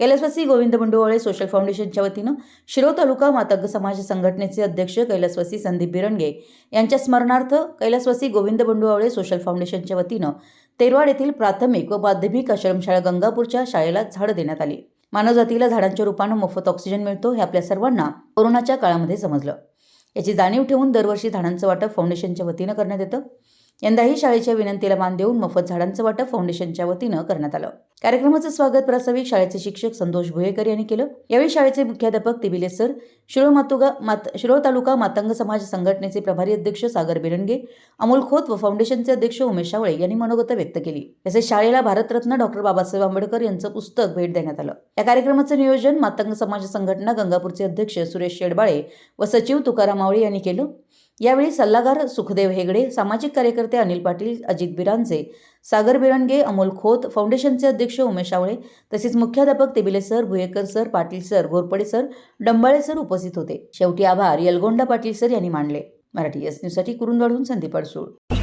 कैलासवासी गोविंद बंडूवाळे सोशल फाउंडेशनच्या वतीनं शिरो तालुका मातग समाज संघटनेचे अध्यक्ष कैलासवासी संदीप बिरणगे यांच्या स्मरणार्थ कैलासवासी गोविंद बंडूवाळे सोशल फाउंडेशनच्या वतीनं तेरवाड येथील प्राथमिक व माध्यमिक आश्रमशाळा गंगापूरच्या शाळेला झाडं देण्यात आली. मानवजातीला झाडांच्या रूपानं मोफत ऑक्सिजन मिळतो हे आपल्या सर्वांना कोरोनाच्या काळामध्ये समजलं. याची जाणीव ठेवून दरवर्षी झाडांचं वाटप फाउंडेशनच्या वतीनं करण्यात येतं. यंदाही शाळेच्या विनंतीला मान देऊन मोफत झाडांचं वाटप फाउंडेशनच्या वतीनं करण्यात आलं. कार्यक्रमाचं स्वागत प्रास्ताविक शाळेचे शिक्षक संतोष भुयेकर यांनी केलं. यावेळी शाळेचे मुख्याध्यापक तिबिले सर शिरोळ मातुगा मात शिरोळ तालुका मातंग समाज संघटनेचे प्रभारी अध्यक्ष सागर बिरंगे अमोल खोत व फाउंडेशनचे अध्यक्ष उमेश सावळे यांनी मनोगत व्यक्त केली. तसेच शाळेला भारतरत्न डॉक्टर बाबासाहेब आंबेडकर यांचं पुस्तक भेट देण्यात आलं. या कार्यक्रमाचं नियोजन मातंग समाज संघटना गंगापूरचे अध्यक्ष सुरेश शेडबाळे व सचिव तुकाराम मावळे यांनी केलं. यावेळी सल्लागार सुखदेव हेगडे सामाजिक कार्यकर्ते अनिल पाटील अजित बिरांजे सागर बिरंगे अमोल खोत फाउंडेशनचे अध्यक्ष उमेश आवळे तसेच मुख्याध्यापक Tebile sir Bhuyekar sir Patil sir Ghorpade sir Dambale sir उपस्थित होते. शेवटी आभार. यलगोंडा पाटील सर यांनी मानले. मराठी एस न्यूजसाठी कुरुंदवाडहून संदीप अडसूळ.